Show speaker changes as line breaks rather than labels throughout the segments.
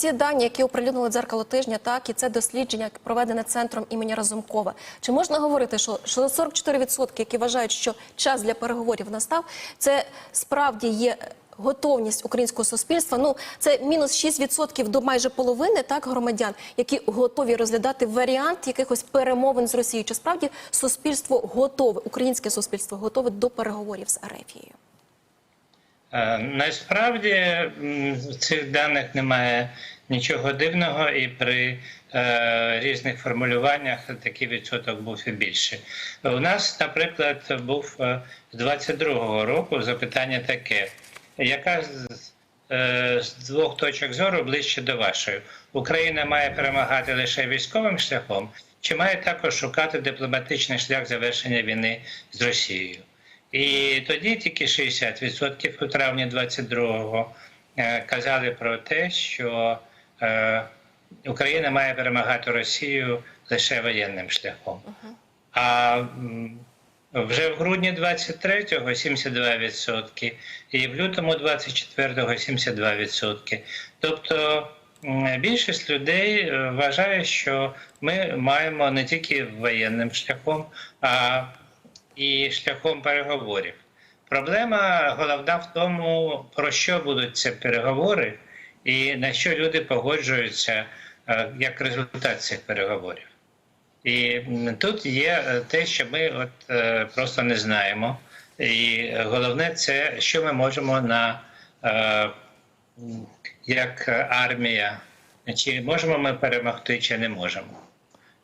ці дані, які оприлюднили дзеркало тижня, так і це дослідження проведене центром імені Разумкова. Чи можна говорити, що що 44%, які вважають, що час для переговорів настав, це справді є готовність українського суспільства? Ну це мінус 6% до майже половини так громадян, які готові розглядати варіант якихось перемовин з Росією. Чи справді суспільство готове, українське суспільство готове до переговорів з Арефією?
Е, Насправді в цих даних немає нічого дивного, і при е, різних формулюваннях такий відсоток був і більше. У нас, наприклад, був е, з 22-го року запитання таке: яка з, е, з двох точок зору ближче до вашої? Україна має перемагати лише військовим шляхом, чи має також шукати дипломатичний шлях завершення війни з Росією? І тоді тільки 60% у травні 22-го е, казали про те, що е, Україна має перемагати Росію лише воєнним шляхом. А вже в грудні 23-го 72% і в лютому 24-го 72%. Тобто більшість людей е, вважає, що ми маємо не тільки воєнним шляхом, а і шляхом переговорів. Проблема головна в тому, про що будуть ці переговори, і на що люди погоджуються е, як результат цих переговорів. І тут є е, те, що ми от е, просто не знаємо. І головне це, що ми можемо на як армія, чи можемо ми перемогти, чи не можемо.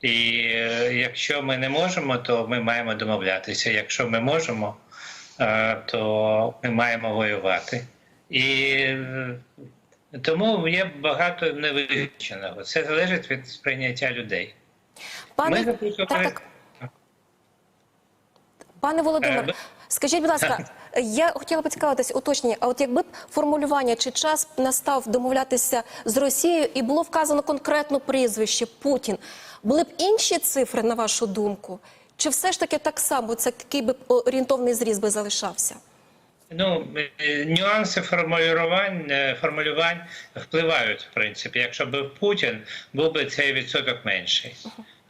І е, якщо ми не можемо, то ми маємо домовлятися. Якщо ми можемо, е, то ми маємо воювати. І е, тому є багато невизначеного. Це залежить від сприйняття людей.
Пане,
Ми
так, так. Пане Володимир, скажіть, будь ласка, я хотіла поцікавитись уточнення, а от якби б формулювання чи час настав домовлятися з Росією і було вказано конкретно прізвище Путін, були б інші цифри, на вашу думку? Чи все ж таки так само це такий би орієнтовний зріз би залишався?
Ну, е, нюанси формулювань, е, формулювань впливають, в принципі. Якщо б Путін, був би цей відсоток менший.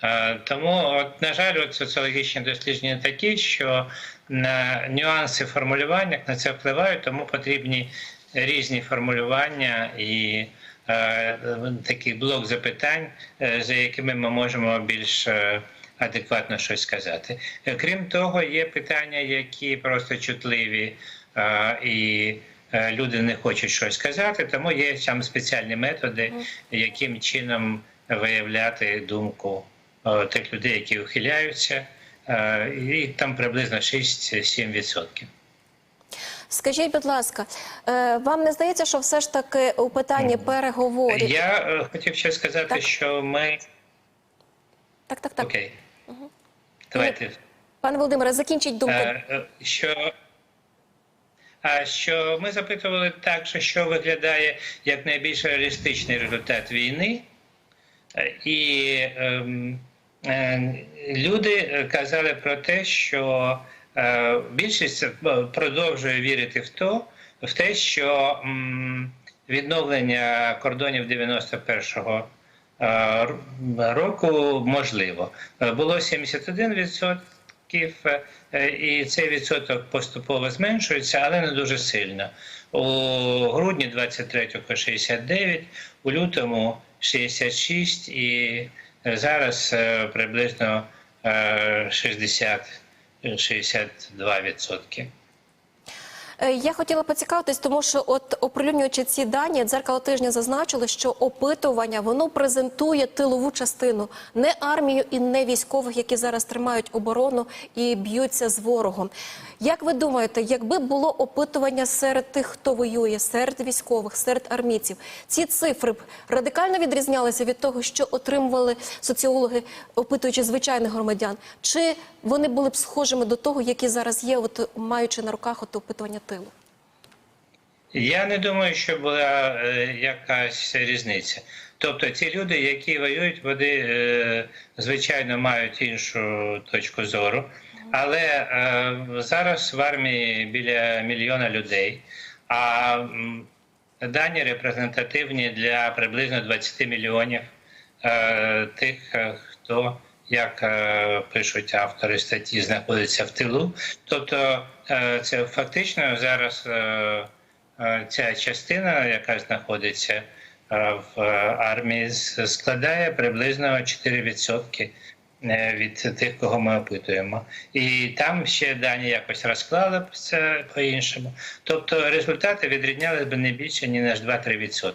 Е, Тому, от, на жаль, от соціологічні дослідження такі, що нюанси формулювання на це впливають, тому потрібні різні формулювання і е, такий блок запитань, е, за якими ми можемо більш е, адекватно щось сказати. Е, Крім того, є питання, які просто чутливі е, і люди не хочуть щось сказати, тому є там спеціальні методи, яким чином виявляти думку тих людей, які ухиляються, і там приблизно 6-7%.
Скажіть, будь ласка, е, вам не здається, що все ж таки у питанні переговорів?
Я е, хотів ще сказати,
Так.
що ми
Так, так, так.
окей. Давайте
Пане Володимире, закінчіть думку.
Е, е, що, а що ми запитували так, що, що виглядає як найбільш реалістичний результат війни, Е, і ем, е, люди казали про те, що е, більшість е, продовжує вірити в то, в те, що відновлення кордонів 91-го е, року можливо. Е, Було 71%, е, і цей відсоток поступово зменшується, але не дуже сильно. У грудні 23-го 69, у лютому 66 і зараз е, приблизно е, 60-62%.
Е, Я хотіла поцікавитись, тому що от оприлюднюючи ці дані, дзеркало тижня зазначили, що опитування воно презентує тилову частину, не армію і не військових, які зараз тримають оборону і б'ються з ворогом. Як ви думаєте, якби було опитування серед тих, хто воює, серед військових, серед армійців, ці цифри б радикально відрізнялися від того, що отримували соціологи, опитуючи звичайних громадян, чи вони були б схожими до того, які зараз є, от маючи на руках от опитування тилу?
Я не думаю, що була е, якась різниця. Тобто ці люди, які воюють, вони е, звичайно мають іншу точку зору. Але е, зараз в армії біля мільйона людей. А дані репрезентативні для приблизно 20 мільйонів тих, хто, як е, пишуть автори статті, знаходиться в тилу. Тобто, е, це фактично зараз е, ця частина, яка знаходиться в армії, складає приблизно 4% е, від тих, кого ми опитуємо. І там ще дані якось розклали це по-іншому. Тобто результати відрізнялися б не більше, ні на 2-3%.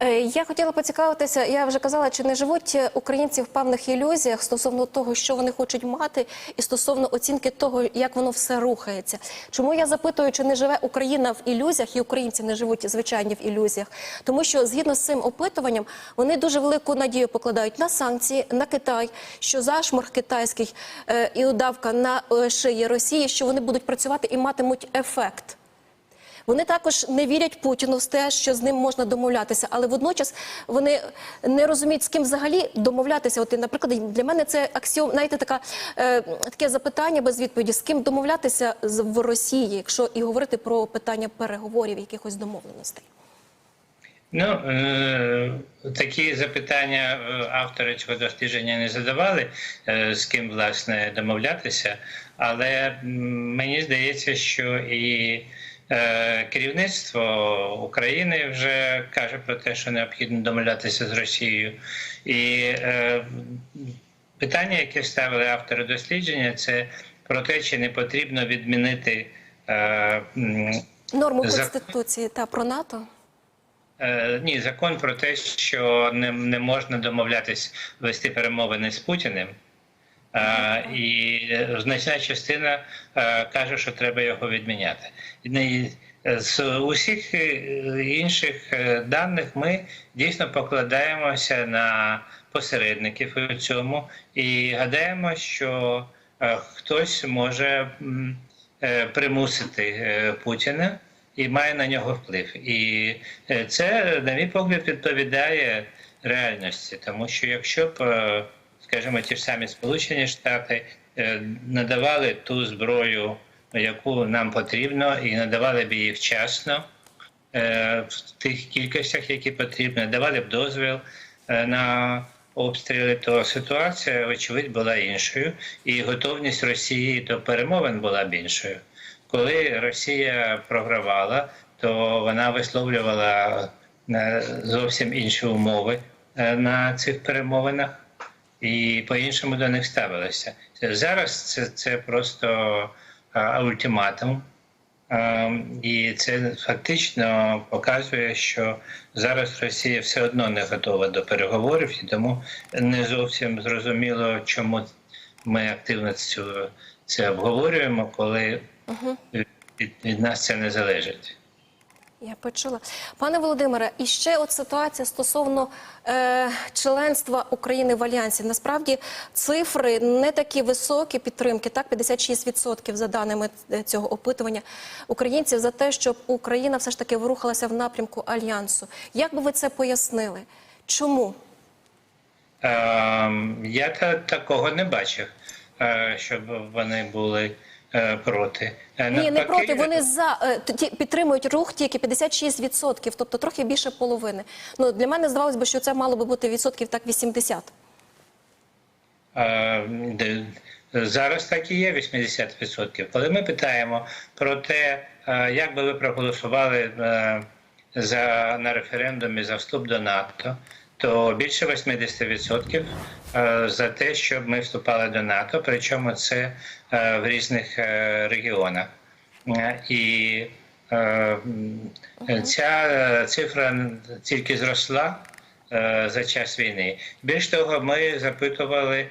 Е, Я хотіла поцікавитися, я вже казала, чи не живуть українці в певних ілюзіях стосовно того, що вони хочуть мати, і стосовно оцінки того, як воно все рухається. Чому я запитую, чи не живе Україна в ілюзіях, і українці не живуть звичайні в ілюзіях? Тому що згідно з цим опитуванням вони дуже велику надію покладають на санкції, на Китай, що зашморг китайський е, і удавка на е, шиї Росії, що вони будуть працювати і матимуть ефект. Вони також не вірять Путіну в те, що з ним можна домовлятися, але водночас вони не розуміють, з ким взагалі домовлятися. От, наприклад, для мене це аксіом, знаєте, така е, таке запитання без відповіді: з ким домовлятися в Росії, якщо і говорити про питання переговорів, якихось домовленостей.
Ну, е, такі запитання е, автори цього дослідження не задавали, е, з ким власне домовлятися, але мені здається, що і керівництво України вже каже про те, що необхідно домовлятися з Росією. І е, питання, яке ставили автори дослідження, це про те, чи не потрібно відмінити. е,
Норму конституції та про НАТО.
Е, ні, закон про те, що не, не можна домовлятись вести перемовини з Путіним. Е, і значна частина е, каже, що треба його відміняти. З усіх е, інших е, даних ми дійсно покладаємося на посередників у цьому і гадаємо, що е, хтось може е, примусити е, Путіна і має на нього вплив. І е, це, на мій погляд, відповідає реальності, тому що якщо б, е, скажімо, ті ж самі Сполучені Штати е, надавали ту зброю, яку нам потрібно, і надавали б її вчасно е, в тих кількостях, які потрібно, давали б дозвіл е, на обстріли, то ситуація, очевидь, була іншою, і готовність Росії до перемовин була б іншою. Коли Росія програвала, то вона висловлювала зовсім інші умови на цих перемовинах і по-іншому до них ставилися. Зараз це, це просто е, ультиматум. Е, І це фактично показує, що зараз Росія все одно не готова до переговорів, і тому не зовсім зрозуміло, чому ми активно цю, це обговорюємо, коли від, від нас це не залежить.
Я почула. Пане Володимире, і ще от ситуація стосовно е, членства України в Альянсі. Насправді цифри не такі високі підтримки, так, 56% за даними е, цього опитування українців за те, щоб Україна все ж таки вирухалася в напрямку Альянсу. Як би ви це пояснили? Чому?
Е, я та, такого не бачив, е, щоб вони були проти. Е,
Ні, не проти. Вони за е, ті- підтримують рух тільки 56%, тобто трохи більше половини. Ну для мене здавалось би, що це мало би бути відсотків так 80%.
Е, Зараз так і є 80%. Коли ми питаємо про те, е, як би ви проголосували е, за, на референдумі за вступ до НАТО, то більше 80% е, за те, щоб ми вступали до НАТО, причому це е, в різних е, регіонах. І ця цифра тільки зросла за час війни. Більш того, ми запитували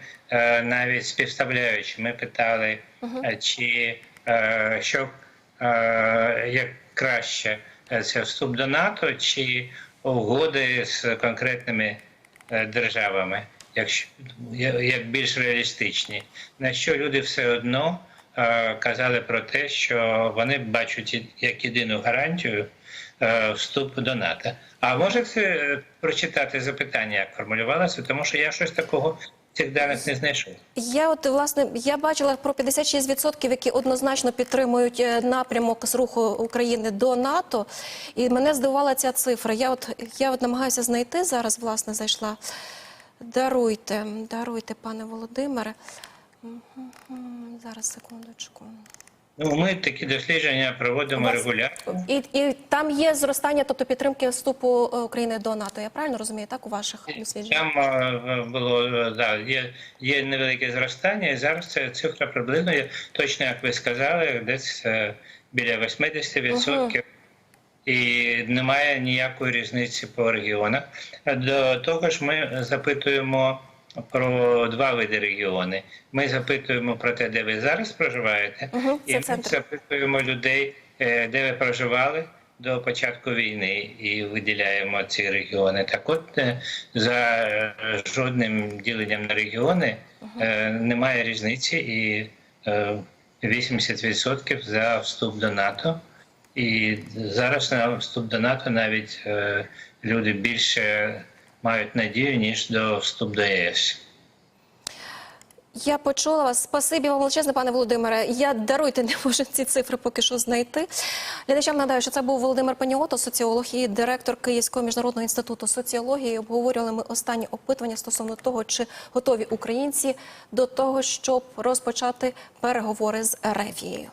навіть співставляючи. Ми питали, чи що як краще це вступ до НАТО, чи угоди з конкретними е, державами, якщо як більш реалістичні, на що люди все одно е, казали про те, що вони бачать як єдину гарантію вступу вступ до НАТО. А можете е, прочитати запитання, як формулювалося, тому що я щось такого цих даних не знайшов.
Я от власне я бачила про 56%, які однозначно підтримують е, напрямок з руху України до НАТО, і мене здивувала ця цифра. Я от я от намагаюся знайти зараз. Власне, зайшла. Даруйте, даруйте, пане Володимире. Зараз секундочку.
Ну, ми такі дослідження проводимо регулярно.
І, і там є зростання, тобто підтримки вступу е, України до НАТО. Я правильно розумію, так у ваших дослідженнях?
Там е, було е, да, є, є невелике зростання, і зараз ця цифра приблизно є точно, як ви сказали, десь е, біля 80%. І немає ніякої різниці по регіонах. До того ж, ми запитуємо про два види регіони. Ми запитуємо про те, де ви зараз проживаєте,
Мгм,
і ми запитуємо людей, е, де ви проживали до початку війни, і виділяємо ці регіони. Так от е, за жодним діленням на регіони е, немає різниці, і е, 80% за вступ до НАТО. І зараз на вступ до НАТО навіть е, люди більше мають надію, ніж до вступ до ЄС.
Я почула вас. Спасибі вам величезне, пане Володимире. Я даруйте, не можу ці цифри поки що знайти. Глядачам нагадаю, що це був Володимир Паніото, соціолог і директор Київського міжнародного інституту соціології. Обговорювали ми останні опитування стосовно того, чи готові українці до того, щоб розпочати переговори з Ерефією.